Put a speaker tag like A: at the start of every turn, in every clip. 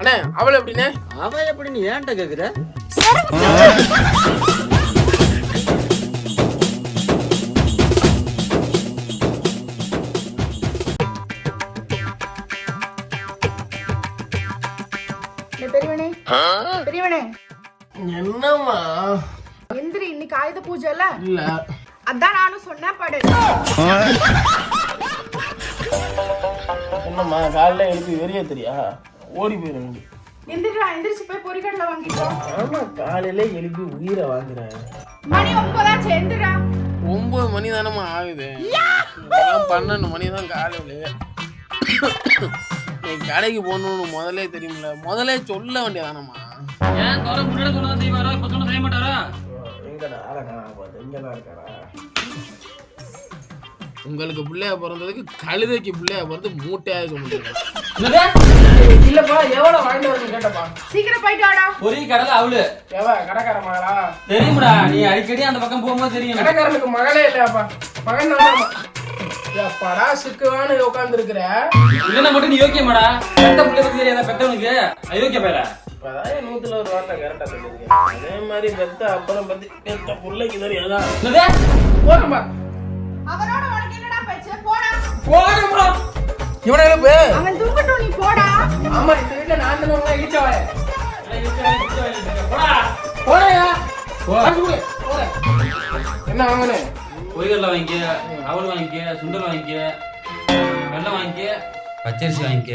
A: அண்ணே அவள் எப்படிண்ணே?
B: அவ எப்படி நீ ஏன்ட்ட கேக்குற?
C: பெரியவனே?
A: என்னம்மா?
C: எந்திரி இன்னைக்கு ஆயுத பூஜை இல்ல?
A: இல்ல.
C: அதான் நானும் சொன்னேன் படு.
A: என்னம்மா காலைல எழுப்பி வெறிய தெரியா ஓடி போயிடும்
C: எந்திரிடா எந்திரிச்சு போய் பொரிக்கடலை வாங்கிக்கோ.
A: ஆமா காலையில எழுப்பி உயிரை வாங்குறேன்.
C: மணி ஒன்பதாச்சு எந்திரா
A: ஒன்பது மணி தானம்மா ஆகுது பன்னெண்டு மணி தான் காலையில. நீ கடைக்கு போகணும்னு முதல்லே தெரியுமில்ல முதல்லே சொல்ல வேண்டியதானம்மா.
B: ஏன் தோற முன்னாடி சொன்னா செய்வாரா? இப்ப சொன்னா செய்ய மாட்டாரா?
A: எங்கடா ஆளக்கா பாத்து இங்கதான் இருக்காரா? உங்களுக்கு பிள்ளைய பிறந்ததுக்கு கழுதைக்கு பிள்ளைய பிறந்து மூட்டையாக சொல்லிருக்கேன் இல்லப்பா எவ்வளவு வாங்கிட்டு வரணும் கேட்டப்பா?
C: சீக்கிரம் போயிட்டு வாடா.
B: பொறி கடலை அவளு.
A: எவ கடைக்கார மகளா
B: தெரியும்டா நீ அடிக்கடி அந்த பக்கம் போகும்போது தெரியும்.
A: கடைக்காரனுக்கு மகளே இல்லையாப்பா? மகன் எப்பாடா சிக்குவான்னு உட்கார்ந்து இருக்கிற
B: இல்லைன்னா மட்டும் நீ யோக்கியமாடா பெத்த பிள்ளை பத்தி தெரியாத பெத்தவனுக்கு அயோக்கிய பையல
A: இப்பதான் நூத்துல ஒரு வார்த்தை கரெக்டா சொல்லிருக்கேன் அதே மாதிரி பெத்த அப்புறம் பத்தி பெத்த பிள்ளைக்கு தெரியாதா
B: என்னது
A: போறமா
C: அவனோட உனக்கு என்னடா பேச்சு? போடா.
B: போடும்டா
A: இவனை எழுப்பு.
C: அவன் தூக்கட்டும் நீ போடா.
A: ஆமா இந்த வீட்டுல நான் தான் இடிச்சவன்.
B: போடா.
A: போறையா
B: போ.
A: என்ன வாங்கணும்
B: பொரிகடலை வாங்கிக்க அவல் வாங்கிக்க சுண்டல் வாங்கிக்க அஹ் வெல்லம் வாங்கிக்க பச்சரிசி வாங்கிக்க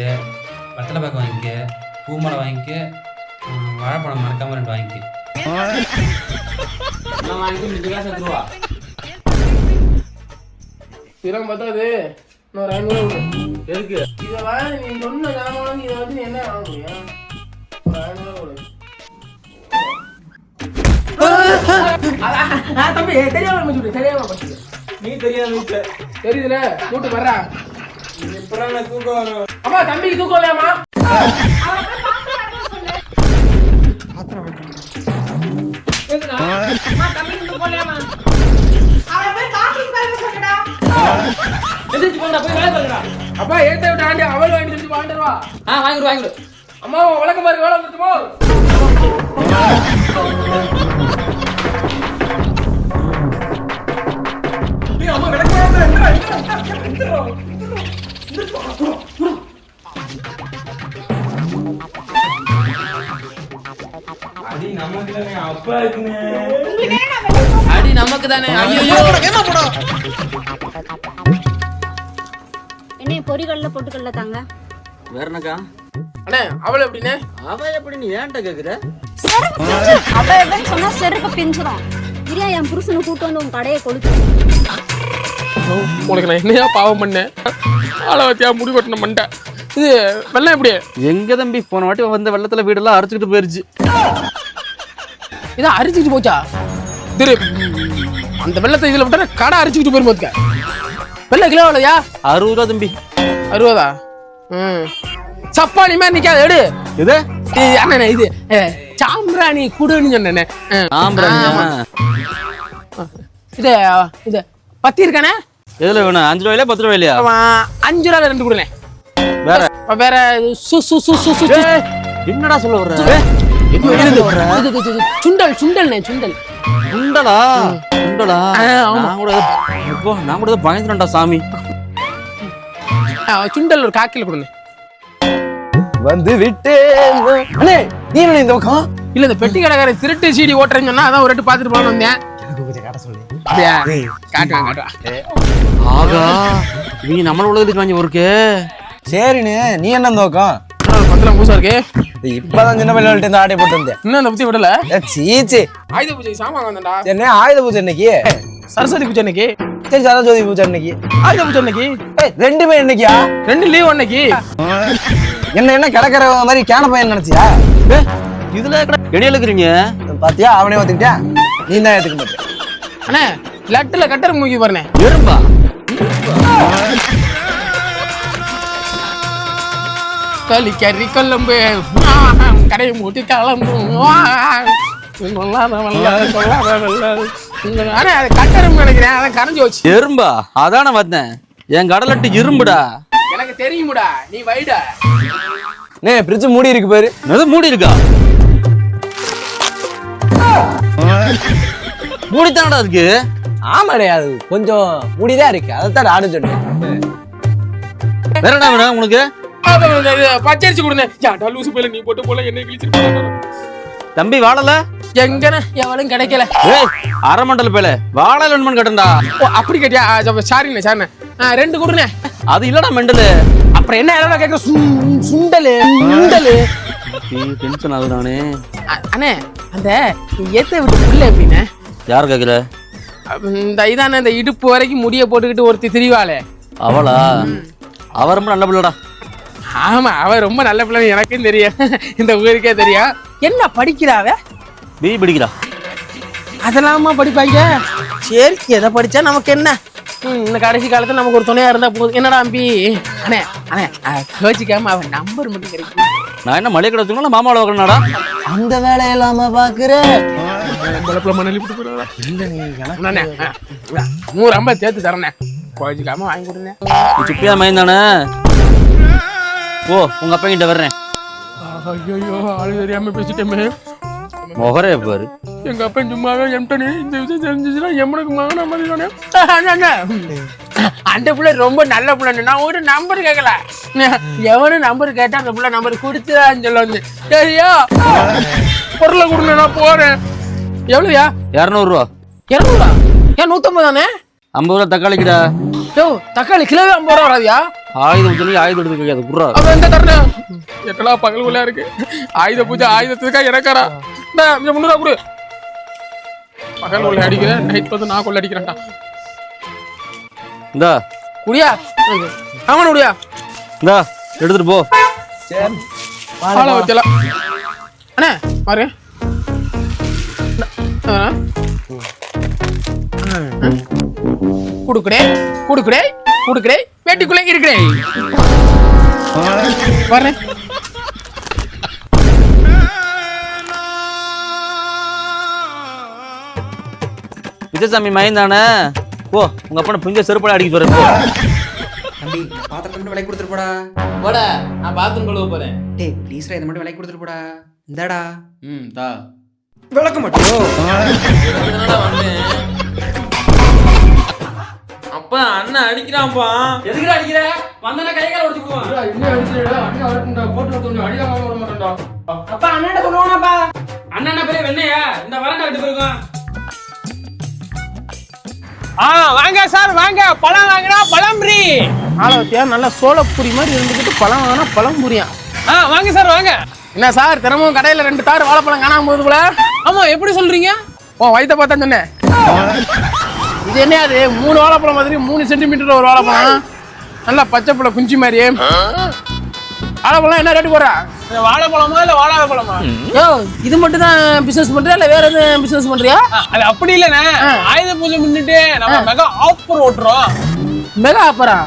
B: வெத்தலை பாக்கு வாங்கிக்க பூமலை வாங்கிக்க அஹ் வாழைப்பழம் மறக்காம ரெண்டு வாங்கிக்க. எல்லாம் காசு எடுத்துருவா.
A: திறம் பத்தாது இன்னொரு ஐநூறு.
B: எதுக்கு?
A: இதை வாங்கி நீ சொன்ன இதை வச்சு நீ என்ன வாங்க முடியும். அதான், தம்பி தெரியாம தெரியாம
B: நீ தெரியாத
A: தெரியுதுல கூட்டு வர்றா.
B: இப்பதான் தூக்கம் வரும்
A: அம்மா தம்பிக்கு தூக்கம்
C: போய் பாத்திரம்
A: அம்மா தம்பிக்கு தூக்கம் இல்லையாம்மா
B: எந்திரிச்சு போங்கடா போய் வேலை பாருங்கடா
A: அப்பா ஏத்த விட்டு ஆண்டி அவள் வாங்கிட்டு வந்து வாங்கிட்டு வா
B: ஆ வாங்கிடு வாங்கிடு.
A: அம்மா உன் விளக்க பாரு வேலை வந்துட்டுமோ அம்மா விளக்க
B: அடி நமக்கு அப்பா இருக்குங்க
C: போ
A: அடி நமக்கு தானே ஐயோ
D: என்ன பொரிகடல பொட்டுக்கடல தாங்க.
B: வேற என்னக்கா?
A: அண்ணே அவள் எப்படிண்ணே?
B: அவ எப்படி நீ ஏன்ட்ட கேக்குற?
D: அவ எவன் சொன்னா செருப்பு பிஞ்சிரும். இரியா என் புருஷனை கூட்டு வந்து உன் கடையை கொடுத்து
A: உனக்கு நான் என்னையா பாவம் பண்ணேன்? ஆளை வத்தியா முடி வெட்டின பண்ணிட்டேன் இது வெள்ளம் எப்படி?
B: எங்க தம்பி? போன வாட்டி வந்த வெள்ளத்துல வீடெல்லாம் அரைச்சுக்கிட்டு போயிருச்சு.
A: இதை அரிச்சுட்டு போச்சா? திரு அந்த வெள்ளத்தை இதில் விட்டா கடை அரிச்சுக்கிட்டு போயிரும் பார்த்துக்க வெள்ளை கிலோ எவ்வளோயா
B: அறுபது ரூபா தம்பி.
A: அறுபதா? ம். சப்பானி மாதிரி நிற்காது எடு.
B: இது
A: இது அண்ணே இது சாம்பிராணி குடுன்னு சொன்னேனே. இது இது பத்தி இருக்கானே
B: எதுல வேணும்? அஞ்சு ரூபாயில பத்து ரூபாயிலையா?
A: அவன் அஞ்சு ரூபா ரெண்டு கொடுனே.
B: வேற.
A: வேற சு சு சு சு சு
B: என்னடா சொல்ல வர்ற?
A: சுண்டல் சுண்டல்ண்ணே சுண்டல். ஆ, ஆமா.
B: நான் கூட நான் கூட பயந்துட்டேன்டா சாமி.
A: சுண்டல் ஒரு காக்கில கொடுங்க.
E: வந்து விட்டு அண்ணே நீ என்ன இந்த பக்கம்?
A: இல்ல இந்த பெட்டி கடைக்கார திருட்டு சீடி ஓட்டுறேன்னு சொன்னா அதான் ஒரு ரெட்டு பார்த்துட்டு போகணும் வந்தேன்.
E: எனக்கு கொஞ்சம் காட்ட சொல்லு.
A: அப்படியா? காட்டுவேன் காட்டுவேன்
B: ஆகா இவங்க நம்மள உலகத்துக்கு வாங்கி ஒருக்கு
E: சரிண்ணே நீ என்ன இந்த பக்கம்?
A: பந்தலம் பூசா இருக்கு.
E: இப்பதான் சின்ன பிள்ளைகள்ட்ட இருந்து ஆடை போட்டு வந்தேன்
A: இன்னும் அந்த புத்தி விடல?
E: சீச்சி.
A: ஆயுத பூஜை சாமான் வந்தேன்டா
E: ஆயுத பூஜை இன்னைக்கு
A: சரஸ்வதி பூஜை அன்னைக்கு?
E: சரி சரஸ்வதி பூஜை இன்னைக்கு
A: ஆயுத பூஜை அன்னைக்கு.
E: ஏய் ரெண்டுமே இன்னைக்கியா
A: ரெண்டு லீவ் அன்னைக்கு.
E: என்ன என்ன கிடக்கிற மாதிரி கேன பையன் நினைச்சியா?
B: இதுல இடையில இருக்கிறீங்க?
E: பாத்தியா? அவனே ஒத்துக்கிட்டா நீ தான் ஏத்துக்க மாட்டேன்
A: அண்ணே லட்டுல கட்டர் மூக்கி பாருண்ணே.
B: எறும்பா?
A: களி கறி கொல்லம்பு கடையை மூட்டி கிளம்பும் அண்ணே அது கட்டரும் நினைக்கிறேன். அதான் கரைஞ்சி வச்சு.
B: எறும்பா? அதான பார்த்தேன் என் கடலட்டு இரும்புடா.
A: எனக்கு தெரியுமுடா. நீ வைடா.
E: அண்ணே ஃப்ரிட்ஜ் மூடி இருக்கு பாரு.
B: அது மூடி இருக்கா? மூடித்தானடா இருக்கு
E: ஆமாண்ணே அது கொஞ்சம் மூடிதான் இருக்கு. அதைத்தான் நானும் சொன்னேன்.
B: வேற என்ன வேணும் உனக்கு?
A: அதான் இந்த இது பச்சரிசி கொடுங்க ஏன்டா லூசு போயில நீ போட்டு போல என்ன கிழிச்சிருப்பாங்க.
B: தம்பி வாழல?
A: எங்கன? எவளும் கிடைக்கல.
B: ஏய் அரை மண்டல பேல வாழ வேணுமான்னு கேட்டேன்டா
A: ஓ அப்படி கேட்டியா? சாரிண்ணே சாரிண்ணே ரெண்டு கொடுண்ணே.
B: அது இல்லடா மெண்டலு.
A: அப்புறம் என்ன எல்லாம் கேட்க? சுண்டலு சுண்டலு.
B: டென்ஷன்
A: அண்ணே அந்த ஏத்த விட்டு புள்ள எப்படிண்ணே?
B: யார்
A: அப்ப இந்த இதானே இந்த இடுப்பு வரைக்கும் முடிய போட்டுக்கிட்டு ஒருத்தி திரிவாளே.
B: அவளா? அவ ரொம்ப நல்ல பிள்ளடா.
A: ஆமா அவ ரொம்ப நல்ல பிள்ளை எனக்கும் தெரியும். இந்த ஊருக்கே தெரியும். என்ன படிக்கிறாவ?
B: பி பிடிக்கிறா
A: அதெல்லாமா படிப்பாங்க? சரி எதை படிச்சா நமக்கு என்ன? ம், இந்த கடைசி காலத்துல நமக்கு ஒரு துணையா இருந்தா போதும். என்னடா அம்பி? அண்ணே அண்ணே கோச்சிக்காம அவன் நம்பர் மட்டும் கிடைக்கும்
B: நான் என்ன மளிகை கடை வச்சுக்கணும் மாமாவில் வைக்கணும்டா
E: அந்த வேலை இல்லாம பாக்குற
A: அண்ணே, ஆ, இந்தா, நூறு ஐம்பது சேர்த்து தரேண்ணே கோச்சிக்காம வாங்கி கொடுங்க.
B: சுப்பியா மயம் தானே? ஓ உங்க அப்பா கிட்ட வர்றேன்.
A: ஐயோ ஆளு தெரியாம பேசிட்டேமே
B: முகரே பாரு
A: எங்க அப்பா சும்மாவே எம்டனே இந்த விஷயம் தெரிஞ்சிச்சுன்னா எம்மனுக்கு மகன மாதிரி தானே அந்த பிள்ளை ரொம்ப நல்ல பிள்ளை நான் ஒரு நம்பர் கேட்கல எவனும் நம்பர் கேட்டா அந்த பிள்ளை நம்பர் கொடுத்துதான் சொல்ல வந்து சரியா? பொருளை கொடுங்க நான் போறேன். எவ்வளோயா
B: இரநூறுவா.
A: இரநூறா? ஏன் நூத்தம்பது தானே
B: ஐம்பது ரூபா தக்காளிக்குடா.
A: யோ தக்காளி கிலோவே ஐம்பது ரூபா வராதியா?
B: ஆயுதம் சொல்லி ஆயுதம் எடுத்து கிடையாது குர்ரா
A: அவன் எந்த தரணம்? எட்டலாம் பகல் உள்ள இருக்கு. ஆயுத பூஜை ஆயுதத்துக்கா இறக்காரா இந்த முந்நூறுவா கொடு பகல் உள்ள அடிக்கிறேன் நைட் வந்து நான் கொள்ள அடிக்கிறேன்டா.
B: இந்தா.
A: குடியா? அவன் குடியா.
B: இந்தா எடுத்துட்டு போ.
A: ஆளை வைக்கலாம் அண்ணே பாரு. குடுக்குடே குடுக்குடே குடுக்குடே வேட்டிக்குள்ளே இருக்கிறே பாரு.
B: விஜயசாமி மயம் தானே? போ உங்க அப்பா பிஞ்ச செருப்படை அடிக்க போறேன்
F: தம்பி பாத்திரத்தை மட்டும் விலை கொடுத்துட்டு போடா.
A: போட நான் பாத்ரூம் கழுவ போறேன்.
F: டேய் ப்ளீஸ்ரா இதை மட்டும் விலை கொடுத்துட்டு போடா. இந்தாடா.
B: ம் தா
F: விளக்க மாட்டோம்.
B: அப்பா அண்ணன் அடிக்கிறான்ப்பா.
A: எதுக்கு அடிக்கிற? வந்தனா கை கால உடைச்சு போடுவான் என்ன அடிச்சிடா அடி அவர்ட்ட போட்டு வந்து அடியாம விட மாட்டேன்டா. அப்பா அண்ணன் சொல்லுவானப்பா அண்ணன் பெரிய வெண்ணையா? இந்த வரண்டா விட்டு போயிருக்கான் ஆ வாங்க சார் வாங்க. பழம் வாங்கினா பழம் ஃப்ரீ ஆளவத்தியா நல்லா சோளப்பூரி மாதிரி இருந்துக்கிட்டு பழம் வாங்கினா பழம் புரியா ஆ வாங்க சார் வாங்க. என்ன சார் தினமும் கடையில ரெண்டு தார் வாழைப்பழம் காணாம போகுது போல? ஆமா எப்படி சொல்றீங்க? ஓ வயித்த பார்த்தா சொன்னேன். இது என்ன அது? மூணு வாழைப்பழம் மாதிரி மூணு சென்டிமீட்டர் ஒரு வாழைப்பழம். நல்லா பச்சை பழம் குஞ்சு மாதிரி வாழைப்பழம் என்ன ரேட்டு போறா
G: வாழைப்பழமா இல்ல வாழைப்பழமா?
A: யோ இது மட்டும் தான் பிசினஸ் பண்றியா? இல்ல வேற எதுவும் பிசினஸ் பண்றியா?
G: அது அப்படி இல்லண்ணே. ஆயுத பூஜை முன்னிட்டு நம்ம மெகா ஆஃபர் ஓட்டுறோம்.
A: மெகா ஆப்பரா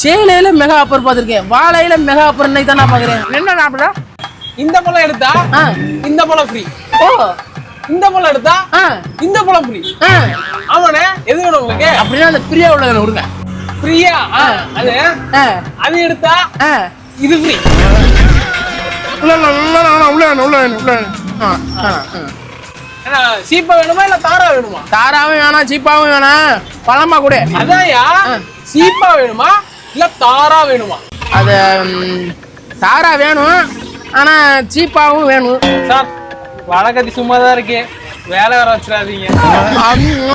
A: சேலையில மெகா ஆப்பர் பார்த்திருக்கேன். வாழையில மெகா ஆப்பர் இன்னைக்கு தான் நான் பாக்குறேன் என்ன ஆப்பரா
G: இந்த பழம் எடுத்தா. இந்த பழம் ஃப்ரீ
A: ஓ.
G: இந்த பழம் எடுத்தா இந்த பழம் ஃப்ரீ ஆமாண்ணே. எது வேணும் உங்களுக்கு?
A: அப்படின்னா அந்த பிரியா உள்ளதை விடுங்க
G: ஃப்ரீயா அது? அது எடுத்தா இது ஃப்ரீ
A: உள்ள உள்ள உள்ள உள்ள உள்ள ஆ ஆ
G: சீப்பா வேணுமா இல்ல தாரா வேணுமா?
A: தாராவும் வேணாம் சீப்பாவும் வேணாம். பழமா கூட.
G: அதான்யா சீப்பா வேணுமா இல்ல தாரா வேணுமா?
A: அது தாரா வேணும் ஆனா சீப்பாவும் வேணும்.
G: சார் வழக்கத்தி சும்மா தான் இருக்கேன் வேலை வர வச்சிடாதீங்க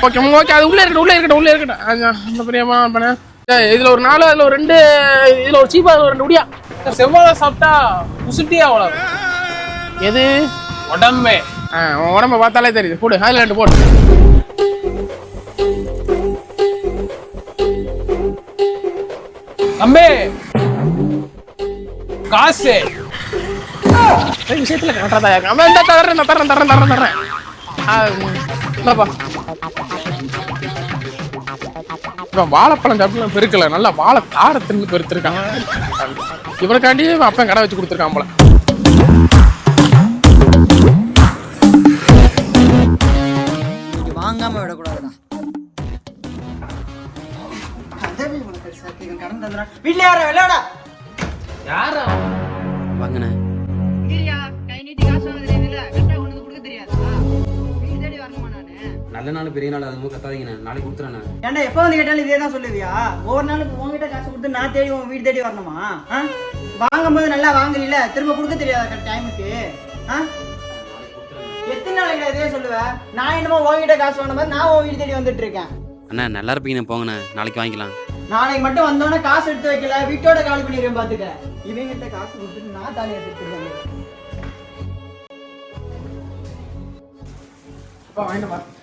A: ஓகே ஓகே அது உள்ள இருக்கட்டும் உள்ள இருக்கட்டும் உள்ள இருக்கட்டும். அந்த பிரியமா பண்ண இதுல ஒரு நாலு அதுல ஒரு ரெண்டு இதுல ஒரு சீப்பா ஒரு ரெண்டு முடியா
G: செவ்வாழை சாப்பிட்டா உசுட்டியா வளரும்.
A: எது?
G: உடம்பே.
A: உடம்ப பார்த்தாலே தெரியுது. போடு அதுல ரெண்டு போடு.
G: தம்பி. காசு.
A: விஷயத்துல கரெக்டா தான் இருக்கு அவன் இந்த தர்றேன் இந்த தர்றேன் இவன் வாழைப்பழம் சாப்பிட்டு பெருக்கல. நல்லா வாழை தார தின்னு பெருத்திருக்கான். இவனுக்காண்டி இவன் அப்பன் கடை வச்சு கொடுத்துருக்கான் போல.
F: வாங்காம விடக்கூடாதுடா. வீட்டுல யாரா? விளையாடா
B: நல்ல நாள் பெரிய நாள் அதுவும் கத்தாதீங்கண்ணே நாளைக்கு கொடுத்துறேண்ணே
H: ஏன்டா எப்போ வந்து கேட்டாலும் இதே தான் சொல்லுவியா? ஒவ்வொரு நாளுக்கு உங்ககிட்ட காசு கொடுத்து நான் தேடி உன் வீடு தேடி வரணுமா? வாங்கும்போது நல்லா வாங்குறீல திரும்ப கொடுக்க தெரியாதா கரெக்ட் டைமுக்கு? ஆ? எத்தனை நாளைக்கு இதே சொல்லுவ? நான் என்னமோ உங்ககிட்ட காசு வாங்கின நான் உன் வீடு தேடி வந்துட்டு இருக்கேன்.
B: அண்ணா நல்லா இருப்பீங்கண்ணே போங்கண்ணே. நாளைக்கு வாங்கிக்கலாம்.
H: நாளைக்கு மட்டும் வந்தோடனே காசு எடுத்து வைக்கல வீட்டோட காலி பண்ணிடுறேன் பாத்துக்க. இவங்கிட்ட காசு கொடுத்துட்டு நான் தாலி எடுத்துருக்கேன்
A: அப்பா வாங்கிட்டு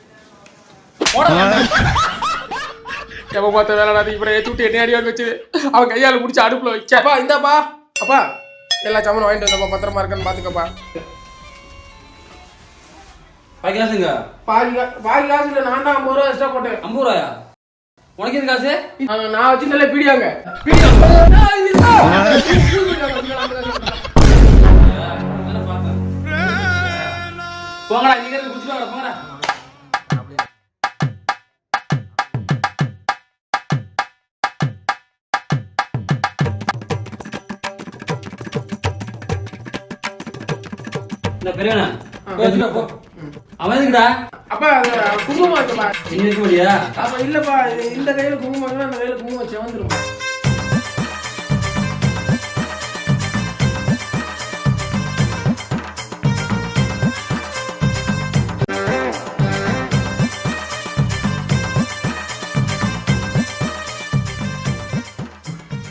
A: எப்ப பார்த்த வேலை நான் இப்ப ஏத்தி விட்டு என்ன அடி வாங்க வச்சு அவன் கையால முடிச்சு அடுப்புல வச்ச. அப்பா இந்தாப்பா. அப்பா எல்லா சாமானும் வாங்கிட்டு வந்தப்பா பத்திரமா இருக்கன்னு பாத்துக்கப்பா.
B: பாக்கி காசுங்க
A: பாதி கா- பாதி காசு இல்ல நான் தான் ஐம்பது ரூபா எக்ஸ்ட்ரா போட்டேன்.
B: ஐம்பது ரூபாயா? உனக்கு எது காசு?
A: நான் வச்சிருந்தல பீடியாங்க
B: போங்கடா நீங்க குடிச்சிட்டு வாங்க போங்கடா. இந்த பெரியவனா. அவன் எதுக்குடா?
A: அப்பா குங்குமம் வச்சப்பா
B: நீ இருக்க முடியா
A: அப்ப இல்லப்பா இந்த கையில குங்குமம் வச்சா அந்த கையில குங்குமம் வச்சு வந்துருப்பா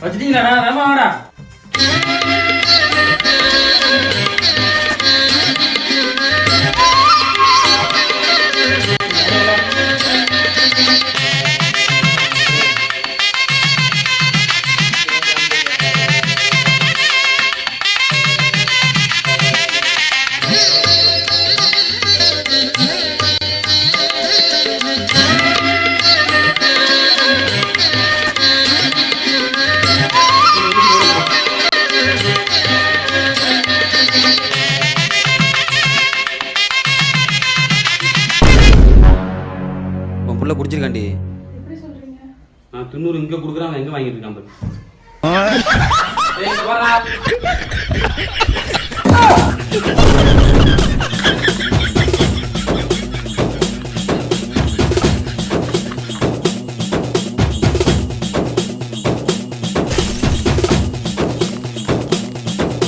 B: வச்சுட்டீங்களாடா? வேமா வாடா. புள்ள குடிச்சிருக்காண்டி. நான் துண்ணூறு இங்க குடுக்குறேன் எங்க வாங்கிட்டு இருக்கான் பாரு.